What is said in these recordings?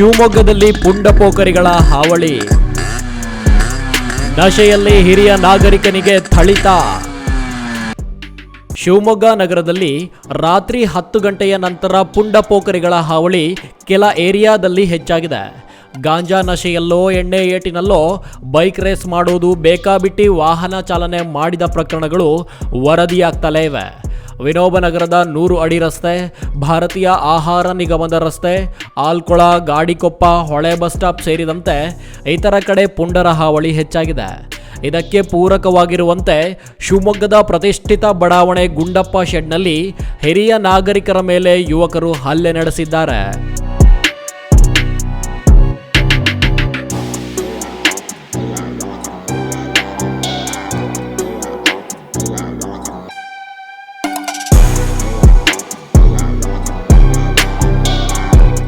ಶಿವಮೊಗ್ಗದಲ್ಲಿ ಪುಂಡಪೋಕರಿಗಳ ಹಾವಳಿ. ನಶೆಯಲ್ಲಿ ಹಿರಿಯ ನಾಗರಿಕನಿಗೆ ಥಳಿತ. ಶಿವಮೊಗ್ಗ ನಗರದಲ್ಲಿ ರಾತ್ರಿ ಹತ್ತು ಗಂಟೆಯ ನಂತರ ಪುಂಡಪೋಕರಿಗಳ ಹಾವಳಿ ಕೆಲ ಏರಿಯಾದಲ್ಲಿ ಹೆಚ್ಚಾಗಿದೆ. ಗಾಂಜಾ ನಶೆಯಲ್ಲೋ, ಎಣ್ಣೆ ಏಟಿನಲ್ಲೋ ಬೈಕ್ ರೇಸ್ ಮಾಡುವುದು ಬೇಕಾಬಿಟ್ಟಿ ವಾಹನ ಚಾಲನೆ ಮಾಡಿದ ಪ್ರಕರಣಗಳು ವರದಿಯಾಗ್ತಲೇ ಇವೆ. ವಿನೋಬನಗರದ ನೂರು ಅಡಿ ರಸ್ತೆ, ಭಾರತೀಯ ಆಹಾರ ನಿಗಮದ ರಸ್ತೆ, ಆಲ್ಕೊಳ, ಗಾಡಿಕೊಪ್ಪ, ಹೊಳೆ ಬಸ್ ಸ್ಟಾಪ್ ಸೇರಿದಂತೆ ಇತರ ಕಡೆ ಪುಂಡರ ಹಾವಳಿ ಹೆಚ್ಚಾಗಿದೆ. ಇದಕ್ಕೆ ಪೂರಕವಾಗಿರುವಂತೆ ಶಿವಮೊಗ್ಗದ ಪ್ರತಿಷ್ಠಿತ ಬಡಾವಣೆ ಗುಂಡಪ್ಪ ಶೆಡ್ನಲ್ಲಿ ಹಿರಿಯ ನಾಗರಿಕರ ಮೇಲೆ ಯುವಕರು ಹಲ್ಲೆ ನಡೆಸಿದ್ದಾರೆ.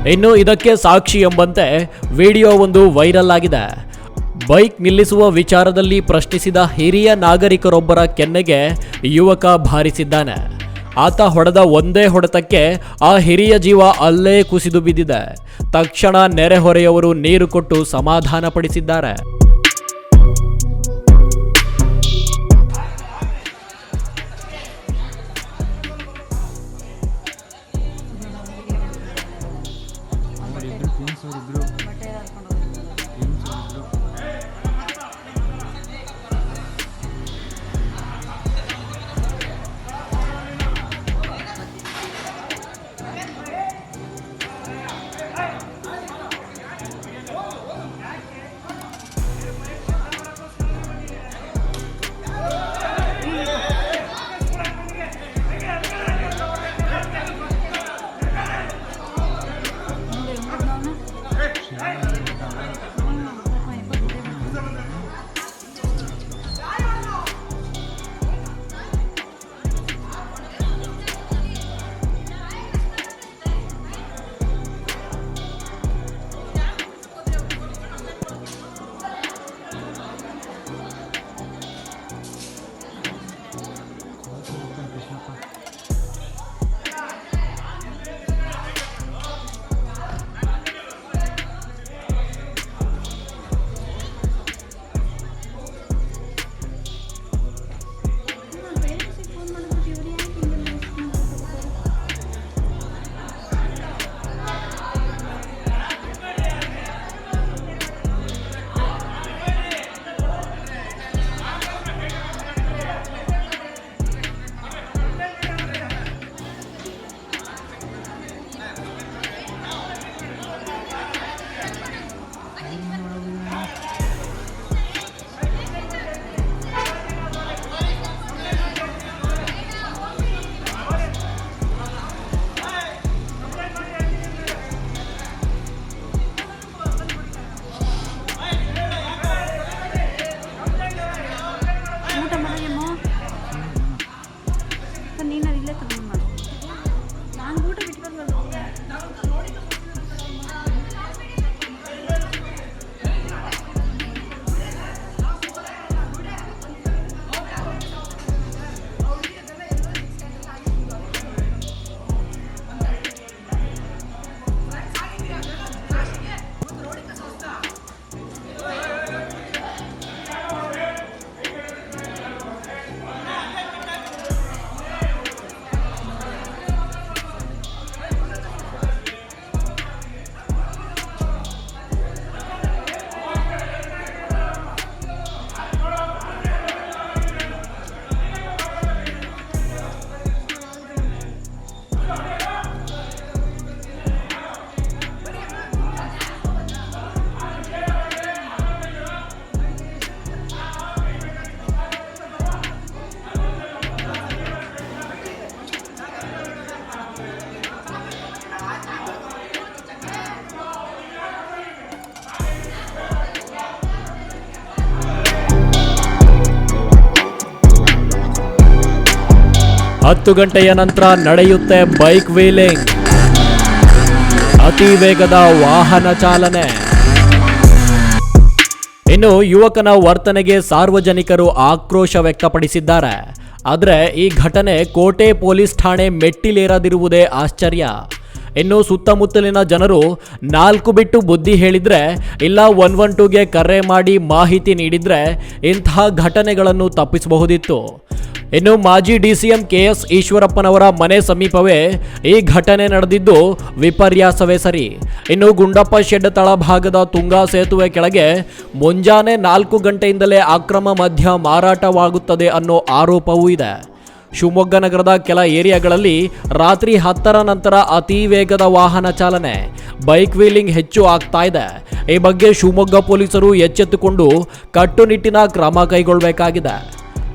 ಇನ್ನು ಇದಕ್ಕೆ ಸಾಕ್ಷಿ ಎಂಬಂತೆ ವಿಡಿಯೋ ಒಂದು ವೈರಲ್ ಆಗಿದೆ. ಬೈಕ್ ನಿಲ್ಲಿಸುವ ವಿಚಾರದಲ್ಲಿ ಪ್ರಶ್ನಿಸಿದ ಹಿರಿಯ ನಾಗರಿಕರೊಬ್ಬರ ಕೆನ್ನೆಗೆ ಯುವಕ ಭಾರಿಸಿದ್ದಾನೆ. ಆತ ಹೊಡೆದ ಒಂದೇ ಹೊಡೆತಕ್ಕೆ ಆ ಹಿರಿಯ ಜೀವ ಅಲ್ಲೇ ಕುಸಿದು ಬಿದ್ದಿದೆ. ತಕ್ಷಣ ನೆರೆಹೊರೆಯವರು ನೀರು ಕೊಟ್ಟು ಸಮಾಧಾನ do Bruno. ಹತ್ತು ಗಂಟೆಯ ನಂತರ ನಡೆಯುತ್ತೆ ಬೈಕ್ ವೀಲಿಂಗ್. ಅತಿ ವೇಗದ ವಾಹನ ಚಾಲನೆ. ಇನ್ನು ಯುವಕನ ವರ್ತನೆಗೆ ಸಾರ್ವಜನಿಕರು ಆಕ್ರೋಶ ವ್ಯಕ್ತಪಡಿಸಿದ್ದಾರೆ. ಆದರೆ ಈ ಘಟನೆ ಕೋಟೆ ಪೊಲೀಸ್ ಠಾಣೆ ಮೆಟ್ಟಿಲೇರದಿರುವುದೇ ಆಶ್ಚರ್ಯ. ಇನ್ನು ಸುತ್ತಮುತ್ತಲಿನ ಜನರು ನಾಲ್ಕು ಬಿಟ್ಟು ಬುದ್ಧಿ ಹೇಳಿದ್ರೆ ಇಲ್ಲ ಒನ್ ಒನ್ ಟೂಗೆ ಕರೆ ಮಾಡಿ ಮಾಹಿತಿ ನೀಡಿದ್ರೆ ಇಂತಹ ಘಟನೆಗಳನ್ನು ತಪ್ಪಿಸಬಹುದಿತ್ತು. ಇನ್ನು ಮಾಜಿ ಡಿಸಿಎಂ ಕೆಎಸ್ ಈಶ್ವರಪ್ಪನವರ ಮನೆ ಸಮೀಪವೇ ಈ ಘಟನೆ ನಡೆದಿದ್ದು ವಿಪರ್ಯಾಸವೇ ಸರಿ. ಇನ್ನು ಗುಂಡಪ್ಪ ಶೆಡ್ ತಳಭಾಗದ ತುಂಗಾ ಸೇತುವೆ ಕೆಳಗೆ ಮುಂಜಾನೆ ನಾಲ್ಕು ಗಂಟೆಯಿಂದಲೇ ಅಕ್ರಮ ಮದ್ಯ ಮಾರಾಟವಾಗುತ್ತದೆ ಅನ್ನೋ ಆರೋಪವೂ ಇದೆ. ಶಿವಮೊಗ್ಗ ನಗರದ ಕೆಲ ಏರಿಯಾಗಳಲ್ಲಿ ರಾತ್ರಿ ಹತ್ತರ ನಂತರ ಅತಿ ವೇಗದ ವಾಹನ ಚಾಲನೆ, ಬೈಕ್ ವೀಲಿಂಗ್ ಹೆಚ್ಚು ಆಗ್ತಾ ಇದೆ. ಈ ಬಗ್ಗೆ ಶಿವಮೊಗ್ಗ ಪೊಲೀಸರು ಎಚ್ಚೆತ್ತುಕೊಂಡು ಕಟ್ಟುನಿಟ್ಟಿನ ಕ್ರಮ ಕೈಗೊಳ್ಳಬೇಕಾಗಿದೆ.